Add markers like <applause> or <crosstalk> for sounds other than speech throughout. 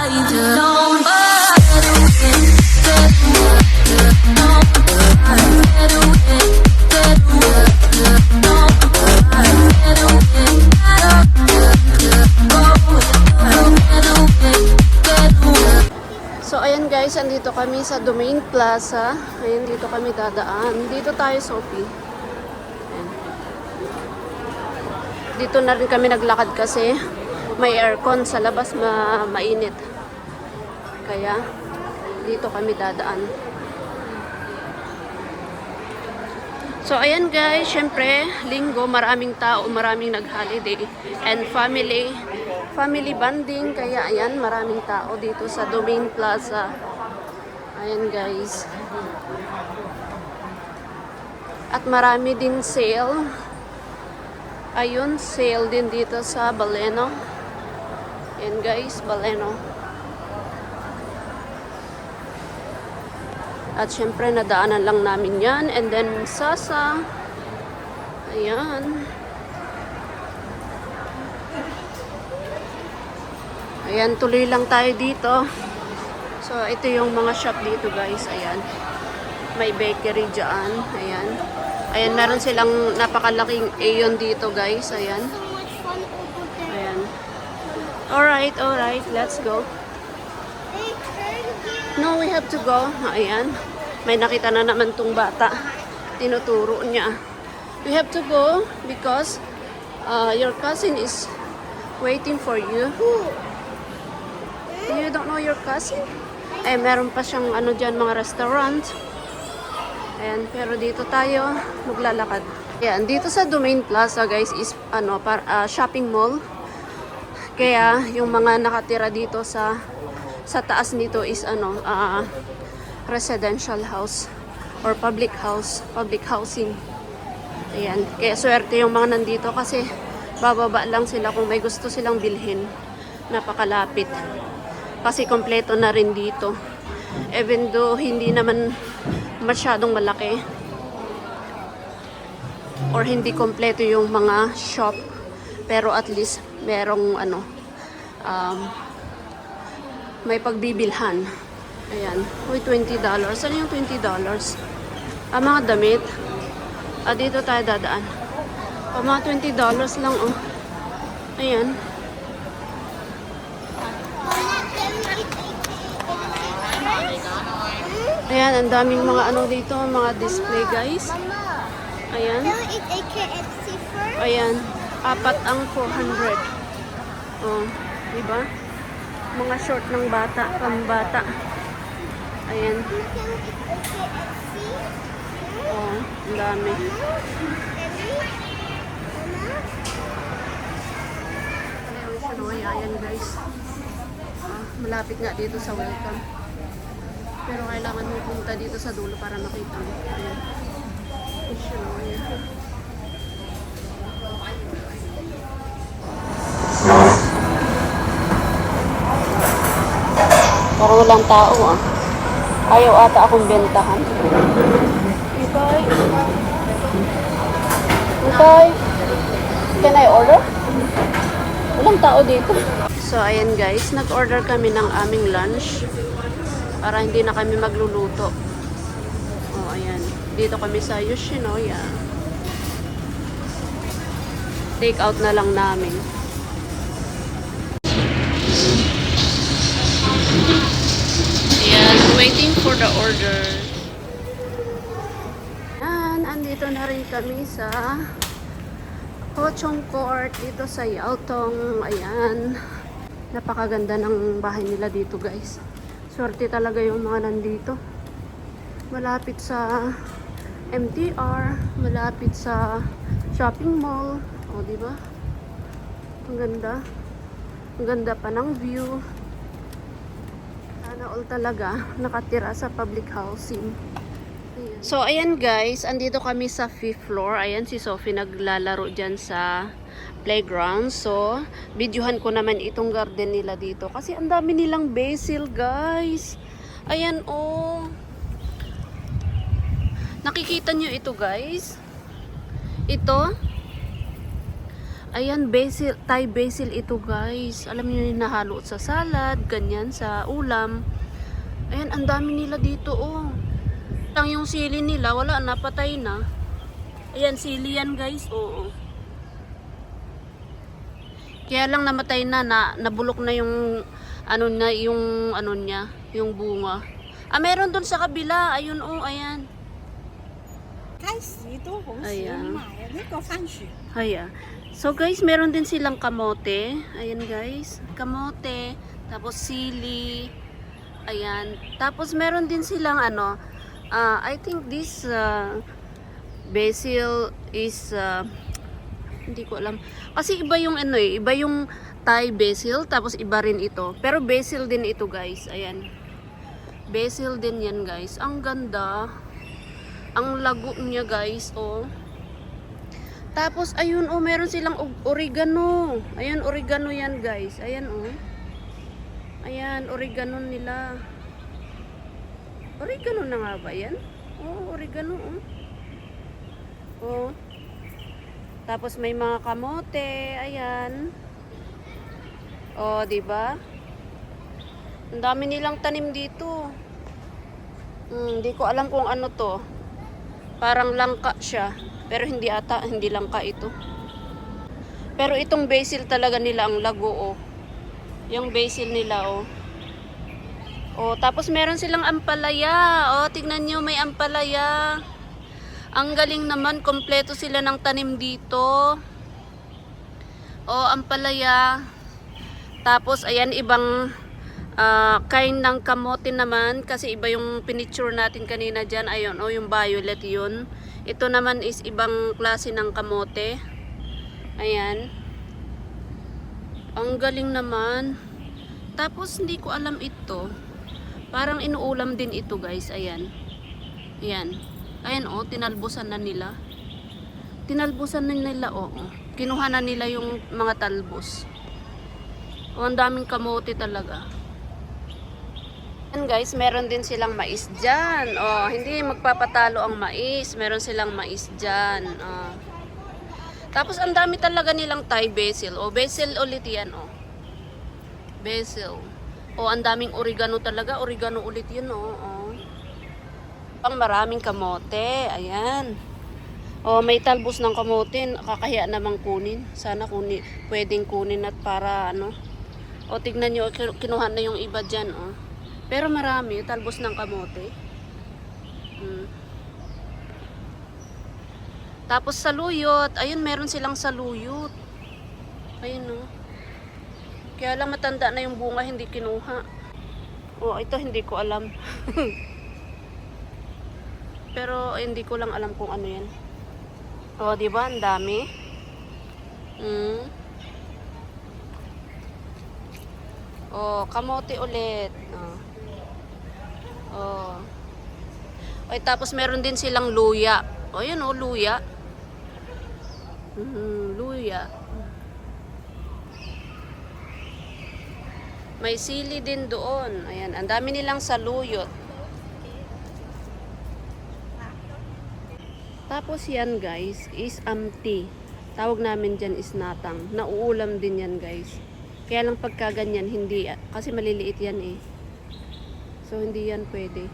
So ayan guys, andito kami sa Domain Plaza. Ayan, dito kami dadaan. Dito tayo, Sophie. Ayan. Dito na rin kami naglakad kasi may aircon sa labas ma mainit. Kaya dito kami dadaan. So ayan guys, syempre linggo maraming tao, maraming nag-holiday and family family bonding kaya ayan maraming tao dito sa Domain Plaza. Ayan guys. At marami din sale. Ayun, sale din dito sa Baleno. Ayan guys, Baleno. At syempre, nadaanan lang namin yan. And then, Sasa. Ayan. Ayan, tuloy lang tayo dito. So, ito yung mga shop dito, guys. Ayan. May bakery dyan. Ayan. Ayan, meron silang napakalaking Aeon dito, guys. Ayan. Ayan. Alright, alright. Let's go. No, we have to go. Ayan. May nakita na naman tong bata. Tinuturo niya. We have to go because uh, your cousin is waiting for you. You don't know your cousin? Eh, meron pa siyang ano dyan, mga restaurant. Ayan, pero dito tayo maglalakad. Ayan, dito sa Domain Plaza, guys, is ano, par, ah, shopping mall. Kaya, yung mga nakatira dito sa sa taas nito is ano, ah, residential house or public house, public housing. Ayan, kaya swerte yung mga nandito kasi bababa lang sila kung may gusto silang bilhin. Napakalapit. Kasi kompleto na rin dito. Even though hindi naman masyadong malaki or hindi kompleto yung mga shop pero at least merong ano um, may pagbibilhan. Ayan. Uy, $20. Ano yung $20? Ah, mga damit. Ah, dito tayo dadaan. Ah, mga $20 lang, oh. Ayan. Ayan, ang daming mga ano dito, mga display, guys. Ayan. Ayan. Apat ang 400. Oh, di ba? Mga short ng bata, pambata. Ayan. Oh, ang dami. Ayan guys. Ah, malapit nga dito sa welcome. Pero kailangan mo punta dito sa dulo para makita mo. Ayan. Shinoya. Parang walang tao ah. Ayaw ata akong bentahan. Ikay. Ikay. Can I order? Walang tao dito. So, ayan guys. Nag-order kami ng aming lunch. Para hindi na kami magluluto. Oh, ayan. Dito kami sa Yoshinoya. Take out na lang namin. Waiting for the order. Yan, andito na rin kami sa Hochong Court dito sa Yaotong. Ayan. Napakaganda ng bahay nila dito, guys. Swerte talaga yung mga nandito. Malapit sa MTR, malapit sa shopping mall. O, di ba? Ang ganda. Ang ganda pa ng view. Sana all talaga <laughs> nakatira sa public housing. Ayan. So, ayan guys, andito kami sa fifth floor. Ayan si Sophie naglalaro dyan sa playground. So, videohan ko naman itong garden nila dito. Kasi ang dami nilang basil, guys. Ayan, oh. Nakikita nyo ito, guys? Ito. Ayan, basil, Thai basil ito guys. Alam niyo yung nahalo sa salad, ganyan, sa ulam. Ayan, ang dami nila dito oh. Lang yung sili nila, wala na, patay na. Ayan, sili yan guys, oo. Kaya lang namatay na, na nabulok na yung ano na yung ano niya, yung bunga. Ah, meron doon sa kabila. Ayun oh, ayan dito ko Ayan. ko fancy. Ayan. So guys, meron din silang kamote. Ayan guys, kamote, tapos sili. Ayan. Tapos meron din silang ano, uh, I think this uh, basil is uh, hindi ko alam. Kasi iba yung ano eh, iba yung Thai basil tapos iba rin ito. Pero basil din ito, guys. Ayan. Basil din 'yan, guys. Ang ganda. Ang lago niya guys, oh. Tapos, ayun, oh, meron silang oregano. Ayan, oregano yan, guys. Ayan, oh. Ayan, oregano nila. Oregano na nga ba yan? Oh, oregano, oh. Oh. Tapos may mga kamote, ayan. Oh, 'di ba? Ang dami nilang tanim dito. Hmm, hindi ko alam kung ano 'to. Parang langka siya. Pero hindi ata, hindi langka ito. Pero itong basil talaga nila ang lago, oh. Yung basil nila, oh. Oh, tapos meron silang ampalaya. Oh, tignan nyo, may ampalaya. Ang galing naman, kompleto sila ng tanim dito. Oh, ampalaya. Tapos, ayan, ibang ah, kind ng kamote naman. Kasi iba yung pinicture natin kanina dyan. Ayun, oh, yung violet yun. Ito naman is ibang klase ng kamote. Ayan. Ang galing naman. Tapos, hindi ko alam ito. Parang inuulam din ito, guys. Ayan. Ayan. Ayan, oh, tinalbusan na nila. Tinalbusan na nila, oo. Oh, Kinuha na nila yung mga talbos. Oh, ang daming kamote talaga. Yan guys, meron din silang mais dyan. Oh, hindi magpapatalo ang mais. Meron silang mais dyan. Oh. Tapos ang dami talaga nilang Thai basil. Oh, basil ulit yan, oh. Basil. Oh, ang daming oregano talaga. Oregano ulit yun, oh. oh. Pang maraming kamote. Ayan. Oh, may talbos ng kamote. Kakahiya namang kunin. Sana kunin, pwedeng kunin at para ano. O tignan nyo, kin- kinuha na yung iba dyan, oh. Pero marami, talbos ng kamote. Hmm. Tapos saluyot. Ayun, meron silang saluyot. Ayun, oh. Kaya lang matanda na yung bunga, hindi kinuha. Oh, ito hindi ko alam. <laughs> Pero eh, hindi ko lang alam kung ano yan. Oh, di ba? Ang dami. Mm. Oh, kamote ulit. Oh. Oh. Ay, tapos meron din silang luya. O, yun oh, luya. Mm, luya. May sili din doon. Ayan, ang dami nilang saluyot. Tapos yan guys, is amti. Tawag namin dyan is natang. Nauulam din yan guys. Kaya lang pagka ganyan, hindi, kasi maliliit yan eh. So hindi yan pwede.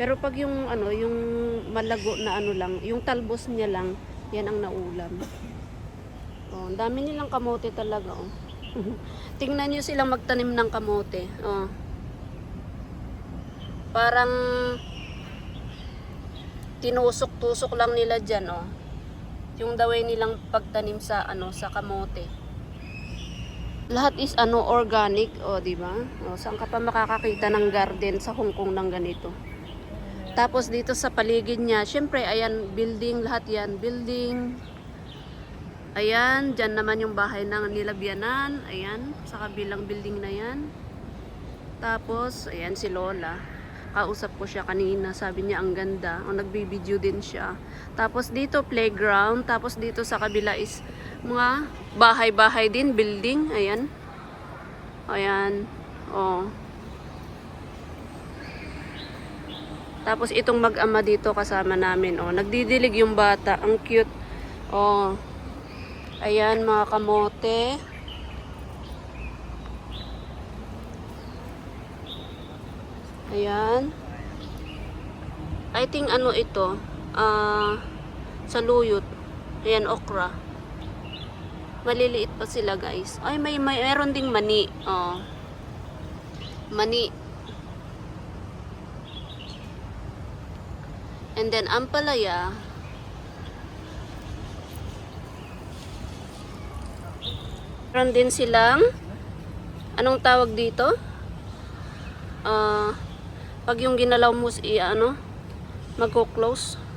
Pero pag yung ano, yung malago na ano lang, yung talbos niya lang, yan ang naulam. Oh, ang dami nilang kamote talaga oh. <laughs> Tingnan niyo silang magtanim ng kamote. Oh. Parang tinusok-tusok lang nila diyan oh. Yung the way nilang pagtanim sa ano sa kamote. Lahat is ano organic, oh, di ba? Oh, saan ka pa makakakita ng garden sa Hong Kong ng ganito? Tapos dito sa paligid niya, syempre ayan building lahat 'yan, building. Ayan, dyan naman yung bahay ng nilabyanan. Ayan, sa kabilang building na yan. Tapos, ayan si Lola. Kausap ko siya kanina. Sabi niya ang ganda. O, nagbibideo din siya. Tapos dito playground. Tapos dito sa kabila is mga bahay-bahay din, building. Ayan. Ayan. Oh. Tapos itong mag-ama dito kasama namin. Oh, nagdidilig yung bata. Ang cute. Oh. Ayan, mga kamote. Ayan. I think ano ito, ah, saluyot. Ayan, okra. Maliliit pa sila, guys. Ay, may, may meron ding mani. Oh. Mani. And then, ampalaya. Meron din silang, anong tawag dito? Ah, pag yung ginalaw mo, i, ano, magko-close.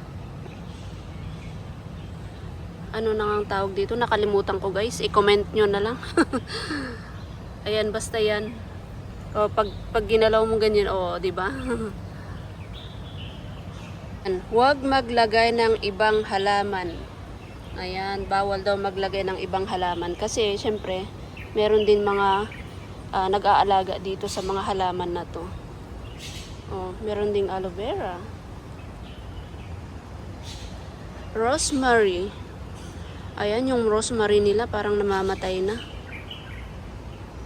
Ano na ang tawag dito? Nakalimutan ko guys. I-comment nyo na lang. <laughs> Ayan, basta yan. O, pag, pag ginalaw mo ganyan, o, di ba? <laughs> Huwag maglagay ng ibang halaman. Ayan, bawal daw maglagay ng ibang halaman. Kasi, syempre, meron din mga ah, nag-aalaga dito sa mga halaman na to. Oh, meron ding aloe vera. Rosemary. Ayan, yung rosemary nila parang namamatay na.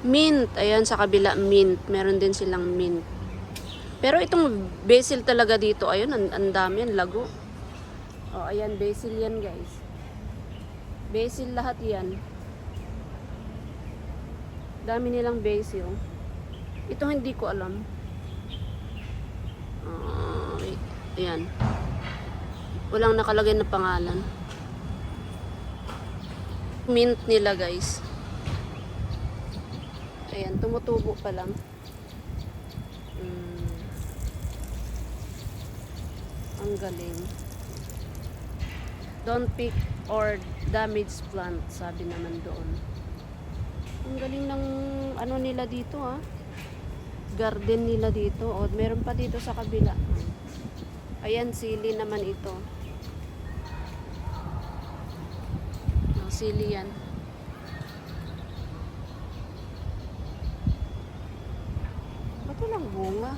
Mint. Ayan, sa kabila, mint. Meron din silang mint. Pero itong basil talaga dito, ayun, ang, ang dami yan, lago. Oh, ayan, basil yan, guys. Basil lahat yan. Dami nilang basil. Ito hindi ko alam. Ah, ayan. Walang nakalagay na pangalan. Mint nila guys. Ayan, tumutubo pa lang. Mm. Ang galing. Don't pick or damage plant, sabi naman doon. Ang galing ng ano nila dito ah. Garden nila dito. O, meron pa dito sa kabila. Ayan, sili naman ito. Oh, sili yan. Ba't walang bunga?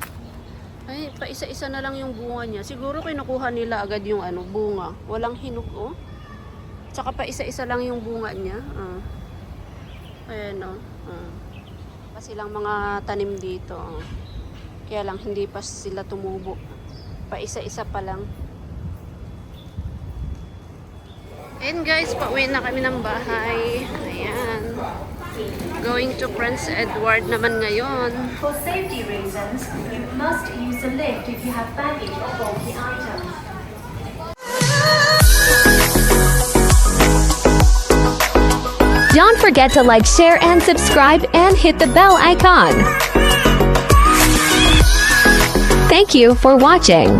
Ay, pa isa-isa na lang yung bunga niya. Siguro kinukuha nila agad yung ano, bunga. Walang hinog, oh. Tsaka pa isa-isa lang yung bunga niya. Ah. Ayan, oh. Ah. Pa silang mga tanim dito. oh. Kaya lang, hindi pa sila tumubo. Pa isa-isa pa lang. And guys, pauwi na kami ng bahay. Ayan. Going to Prince Edward naman ngayon. For safety reasons, you must use the lift if you have baggage or bulky items. Don't forget to like, share, and subscribe, and hit the bell icon. Thank you for watching.